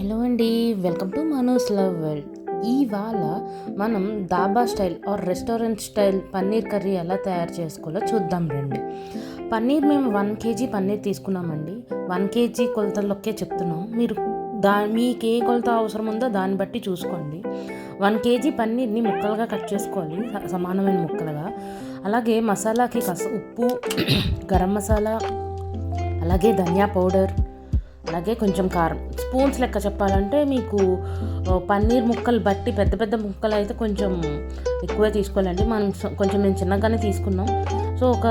Hello అండి welcome to Manoj love world. ఇవాళ మనం dhaba style or restaurant style paneer curry ఎలా తయారు చేసుకోవాలో చూద్దాం రండి. పన్నీర్ మేము వన్ కేజీ పన్నీర్ తీసుకున్నామండి. వన్ కేజీ కొలతల్లోకే చెప్తున్నాం. మీరు దా మీకు ఏ కొలత అవసరం ఉందో దాన్ని బట్టి చూసుకోండి. వన్ కేజీ పన్నీర్ని ముక్కలుగా కట్ చేసుకోవాలి స- సమానమైన ముక్కలుగా. అలాగే మసాలాకి కస ఉప్పు గరం మసాలా అలాగే ధనియా పౌడర్ అలాగే కొంచెం కారం. స్పూన్స్ లెక్క చెప్పాలంటే మీకు పన్నీర్ ముక్కలు బట్టి పెద్ద పెద్ద ముక్కలు అయితే కొంచెం ఎక్కువే తీసుకోవాలండి. మనం కొంచెం మేము చిన్నగానే తీసుకున్నాం. సో ఒక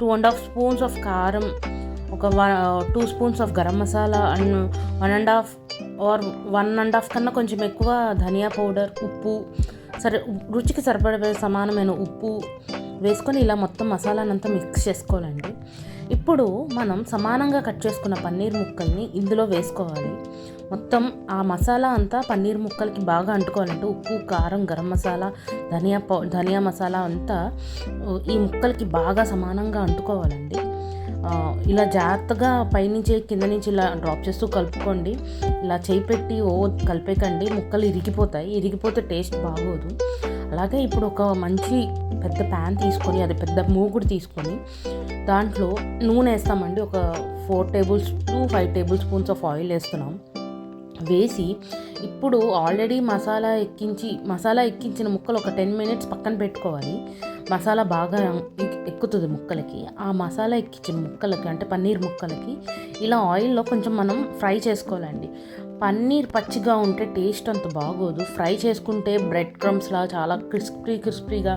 two and half spoons of కారం ఒక two spoons of garam masala and one and half or one and half కన్నా కొంచెం ఎక్కువ ధనియా పౌడర్ ఉప్పు సరే రుచికి సరిపడే సమానమైన ఉప్పు వేసుకొని ఇలా మొత్తం మసాలానంతా మిక్స్ చేసుకోవాలండి. ఇప్పుడు మనం సమానంగా కట్ చేసుకున్న పన్నీర్ ముక్కల్ని ఇందులో వేసుకోవాలి. మొత్తం ఆ మసాలా అంతా పన్నీర్ ముక్కలకి బాగా అంటుకోవాలంటే ఉప్పు కారం గరం మసాలా ధనియా పౌ ధనియా మసాలా అంతా ఈ ముక్కలకి బాగా సమానంగా అంటుకోవాలండి. ఇలా జాగ్రత్తగా పైనుంచి కింద నుంచి ఇలా డ్రాప్ చేస్తూ కలుపుకోండి. ఇలా చేయి పెట్టి ఓ కలిపేకండి. ముక్కలు ఇరిగిపోతాయి. ఇరిగిపోతే టేస్ట్ బాగోదు. అలాగే ఇప్పుడు ఒక మంచి పెద్ద ప్యాన్ తీసుకొని అది పెద్ద మూగుడు తీసుకొని దాంట్లో నూనె వేస్తామండి. ఒక four tables two five table spoons of oil వేస్తున్నాం. వేసి ఇప్పుడు ఆల్రెడీ మసాలా ఎక్కించి మసాలా ఎక్కించిన ముక్కలు ఒక టెన్ మినిట్స్ పక్కన పెట్టుకోవాలి. మసాలా బాగా ఎక్- ఎక్కుతుంది ముక్కలకి. ఆ మసాలా ఎక్కించిన ముక్కలకి అంటే పన్నీర్ ముక్కలకి ఇలా ఆయిల్లో కొంచెం మనం ఫ్రై చేసుకోవాలండి. పన్నీర్ పచ్చిగా ఉంటే టేస్ట్ అంత బాగోదు. ఫ్రై చేసుకుంటే బ్రెడ్ క్రమ్స్లా చాలా క్రిస్పీ క్రిస్పీగా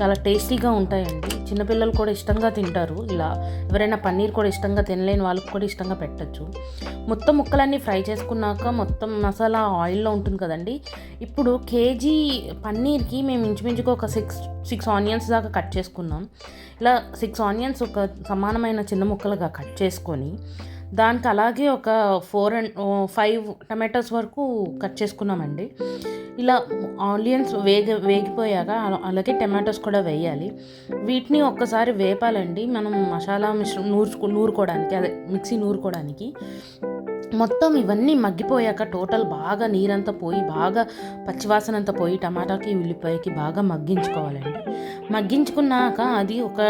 చాలా టేస్టీగా ఉంటాయండి. చిన్నపిల్లలు కూడా ఇష్టంగా తింటారు. ఇలా ఎవరైనా పన్నీర్ కూడా ఇష్టంగా తినలేని వాళ్ళకి కూడా ఇష్టంగా పెట్టచ్చు. మొత్తం ముక్కలన్నీ ఫ్రై చేసుకున్నాక మొత్తం మసాలా ఆయిల్లో ఉంటుంది కదండి. ఇప్పుడు కేజీ పన్నీర్కి మేము ఇంచుమించుగా ఒక సిక్స్ సిక్స్ ఆనియన్స్ దాకా కట్ చేసుకున్నాం. ఇలా సిక్స్ ఆనియన్స్ ఒక సమానమైన చిన్న ముక్కలుగా కట్ చేసుకొని దానికి అలాగే ఒక ఫోర్ అండ్ ఫైవ్ టమాటోస్ వరకు కట్ చేసుకున్నామండి. ఇలా ఆనియన్స్ వేగ వేగిపోయాక అలాగే టమాటోస్ కూడా వేయాలి. వీటిని ఒక్కసారి వేపాలండి. మనం మసాలా మిశ్రం నూర్చు నూరుకోవడానికి అదే మిక్సీ నూరుకోవడానికి. మొత్తం ఇవన్నీ మగ్గిపోయాక టోటల్ బాగా నీరంతా పోయి బాగా పచ్చివాసన అంతా పోయి టమాటాకి ఉల్లిపాయకి బాగా మగ్గించుకోవాలండి. మగ్గించుకున్నాక అది ఒక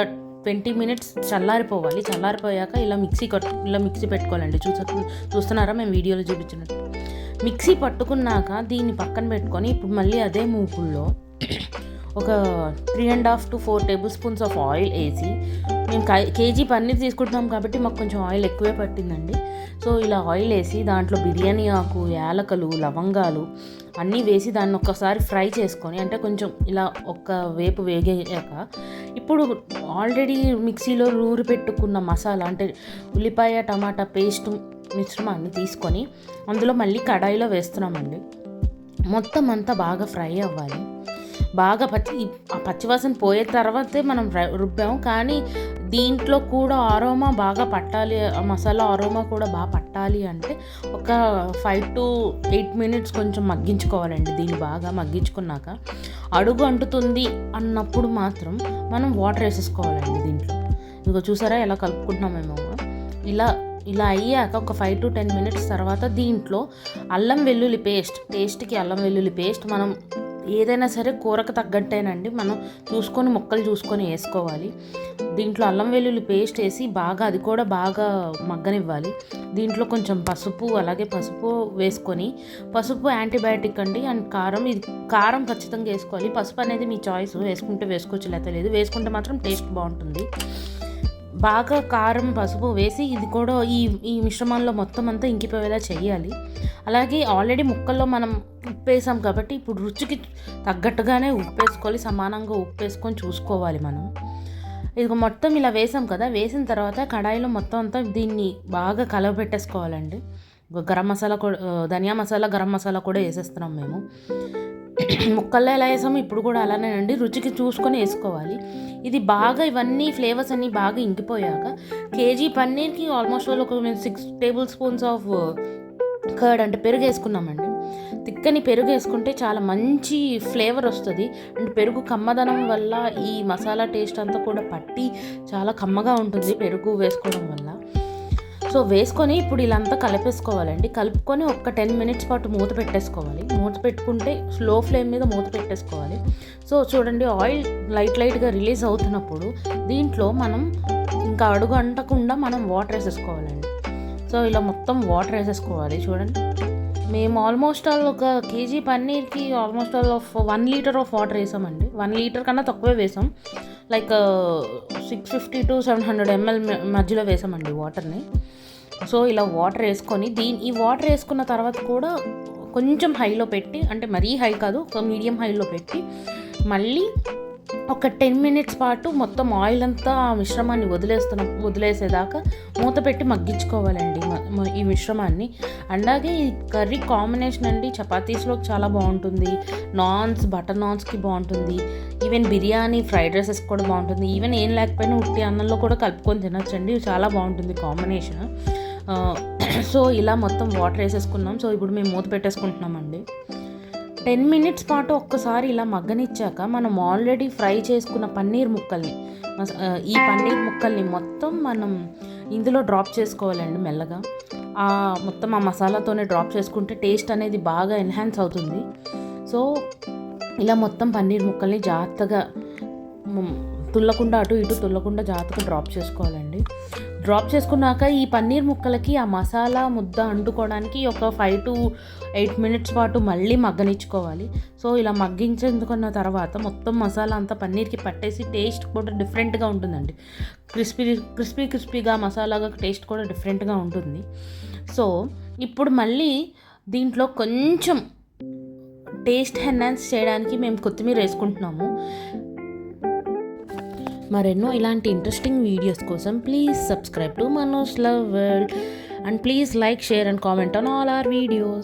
ట్వంటీ మినిట్స్ చల్లారిపోవాలి. చల్లారిపోయాక ఇలా మిక్సీ కట్ ఇలా మిక్సీ పెట్టుకోవాలండి. చూస చూస్తున్నారా మేము వీడియోలో చూపించినట్టు. మిక్సీ పట్టుకున్నాక దీన్ని పక్కన పెట్టుకొని ఇప్పుడు మళ్ళీ అదే మూకుల్లో ఒక three and half to four table spoons of oil వేసి మేము కేజీ పన్నీర్ తీసుకుంటున్నాం కాబట్టి మాకు కొంచెం ఆయిల్ ఎక్కువే పట్టిందండి. సో ఇలా ఆయిల్ వేసి దాంట్లో బిర్యానీ ఆకు యాలకలు లవంగాలు అన్నీ వేసి దాన్ని ఒక్కసారి ఫ్రై చేసుకొని అంటే కొంచెం ఇలా ఒక్క వేపు వేగాక ఇప్పుడు ఆల్రెడీ మిక్సీలో నూరు పెట్టుకున్న మసాలా అంటే ఉల్లిపాయ టమాటా పేస్ట్ మిశ్రమాన్ని తీసుకొని అందులో మళ్ళీ కడాయిలో వేస్తున్నామండి. మొత్తం అంతా బాగా ఫ్రై అవ్వాలి. బాగా పచ్చి ఆ పచ్చివాసన పోయే తర్వాతే మనం రుబ్బాము. కానీ దీంట్లో కూడా ఆరోమా బాగా పట్టాలి మసాలా ఆరోమా కూడా బాగా పట్టాలి అంటే ఒక ఫైవ్ టు ఎయిట్ మినిట్స్ కొంచెం మగ్గించుకోవాలండి. దీన్ని బాగా మగ్గించుకున్నాక అడుగు అంటుతుంది అన్నప్పుడు మాత్రం మనం వాటర్ వేసేసుకోవాలండి దీంట్లో. ఇదిగో చూసారా ఎలా కలుపుకుంటున్నామేమో. ఇలా ఇలా అయ్యాక ఒక ఫైవ్ టు టెన్ మినిట్స్ తర్వాత దీంట్లో అల్లం వెల్లుల్లి పేస్ట్ టేస్ట్కి అల్లం వెల్లుల్లి పేస్ట్ మనం ఏదైనా సరే కూరకు తగ్గట్టేనండి. మనం చూసుకొని ముక్కలు చూసుకొని వేసుకోవాలి. దీంట్లో అల్లం వెల్లుల్లి పేస్ట్ వేసి బాగా అది కూడా బాగా మగ్గనివ్వాలి. దీంట్లో కొంచెం పసుపు అలాగే పసుపు వేసుకొని పసుపు యాంటీబయాటిక్ అండి. అండ్ కారం ఇది కారం ఖచ్చితంగా వేసుకోవాలి. పసుపు అనేది మీ చాయిస్. వేసుకుంటే వేసుకోవచ్చు లేకపోతే లేదు. వేసుకుంటే మాత్రం టేస్ట్ బాగుంటుంది. బాగా కారం పసుపు వేసి ఇది కూడా ఈ ఈ మిశ్రమంలో మొత్తం అంతా ఇంకిపోయేలా చేయాలి. అలాగే ఆల్రెడీ ముక్కల్లో మనం ఉప్పు వేసాం కాబట్టి ఇప్పుడు రుచికి తగ్గట్టుగానే ఉప్పు వేసుకోవాలి సమానంగా ఉప్పు వేసుకొని చూసుకోవాలి మనం. ఇది మొత్తం ఇలా వేసాం కదా వేసిన తర్వాత కడాయిలో మొత్తం అంతా దీన్ని బాగా కలవపెట్టేసుకోవాలండి. గరం మసాలా కూడా ధనియా మసాలా గరం మసాలా కూడా వేసేస్తున్నాం మేము. ముక్కల్లో ఎలా వేసాము ఇప్పుడు కూడా అలానేనండి రుచికి చూసుకొని వేసుకోవాలి. ఇది బాగా ఇవన్నీ ఫ్లేవర్స్ అన్నీ బాగా ఇంకిపోయాక కేజీ పన్నీర్కి ఆల్మోస్ట్ ఒక six table spoons of curd అంటే పెరుగు వేసుకున్నామండి తిక్కని పెరుగు వేసుకుంటే చాలా మంచి ఫ్లేవర్ వస్తుంది. అండ్ పెరుగు కమ్మదనం వల్ల ఈ మసాలా టేస్ట్ అంతా కూడా పట్టి చాలా కమ్మగా ఉంటుంది పెరుగు వేసుకోవడం వల్ల. సో వేసుకొని ఇప్పుడు ఇలాంతా కలిపేసుకోవాలండి. కలుపుకొని ఒక టెన్ మినిట్స్ పాటు మూత పెట్టేసుకోవాలి. మూత పెట్టుకుంటే స్లో ఫ్లేమ్ మీద మూత పెట్టేసుకోవాలి. సో చూడండి ఆయిల్ లైట్ లైట్గా రిలీజ్ అవుతున్నప్పుడు దీంట్లో మనం ఇంకా అడుగు అంటకుండా మనం వాటర్ వేసేసుకోవాలండి. సో ఇలా మొత్తం వాటర్ వేసేసుకోవాలి చూడండి. మేము ఆల్మోస్ట్ ఆల్ ఒక KG పన్నీర్కి almost all of one litre of water వేసామండి. వన్ లీటర్ కన్నా తక్కువే వేసాం. Like six fifty to seven hundred ML మధ్యలో వేసామండి వాటర్ని. సో ఇలా వాటర్ వేసుకొని దీని ఈ వాటర్ వేసుకున్న తర్వాత కూడా కొంచెం హైలో పెట్టి అంటే మరీ హై కాదు ఒక మీడియం హైలో పెట్టి మళ్ళీ ఒక టెన్ మినిట్స్ పాటు మొత్తం ఆయిల్ అంతా ఆ మిశ్రమాన్ని వదిలేస్తున్న వదిలేసేదాకా మూత పెట్టి మగ్గించుకోవాలండి ఈ మిశ్రమాన్ని. అలాగే ఈ కర్రీ కాంబినేషన్ అండి చపాతీస్లో చాలా బాగుంటుంది. నాన్స్ బటర్ నాన్స్కి బాగుంటుంది. ఈవెన్ బిర్యానీ ఫ్రైడ్ రైసెస్ కూడా బాగుంటుంది. ఈవెన్ ఏం లేకపోయినా ఉట్టి అన్నంలో కూడా కలుపుకొని తినొచ్చండి. చాలా బాగుంటుంది కాంబినేషన్. సో ఇలా మొత్తం వాటర్ వేసేసుకున్నాం. సో ఇప్పుడు మేము మూత పెట్టేసుకుంటున్నామండి. టెన్ మినిట్స్ పాటు ఒక్కసారి ఇలా మగ్గనిచ్చాక మనం ఆల్రెడీ ఫ్రై చేసుకున్న పన్నీర్ ముక్కల్ని ఈ పన్నీర్ ముక్కల్ని మొత్తం మనం ఇందులో డ్రాప్ చేసుకోవాలండి మెల్లగా. ఆ మొత్తం ఆ మసాలాతోనే డ్రాప్ చేసుకుంటే టేస్ట్ అనేది బాగా ఎన్హాన్స్ అవుతుంది. సో ఇలా మొత్తం పన్నీర్ ముక్కల్ని జాగ్రత్తగా తుల్లకుండా అటు ఇటు తుల్లకుండా జాగ్రత్తగా డ్రాప్ చేసుకోవాలండి. డ్రాప్ చేసుకున్నాక ఈ పన్నీర్ ముక్కలకి ఆ మసాలా ముద్ద అంటుకోవడానికి ఒక ఫైవ్ టు ఎయిట్ మినిట్స్ పాటు మళ్ళీ మగ్గనిచ్చుకోవాలి. సో ఇలా మగ్గించుకున్న తర్వాత మొత్తం మసాలా అంతా పన్నీర్కి పట్టేసి టేస్ట్ కూడా డిఫరెంట్గా ఉంటుందండి. క్రిస్పీ క్రిస్పీ క్రిస్పీగా మసాలాగా టేస్ట్ కూడా డిఫరెంట్గా ఉంటుంది. సో ఇప్పుడు మళ్ళీ దీంట్లో కొంచెం టేస్ట్ ఎన్హాన్స్ చేయడానికి మేము కొత్తిమీర వేసుకుంటున్నాము. మరెన్నో ఇలాంటి ఇంట్రెస్టింగ్ వీడియోస్ కోసం please subscribe to Manoj love world and please like share and comment on all our videos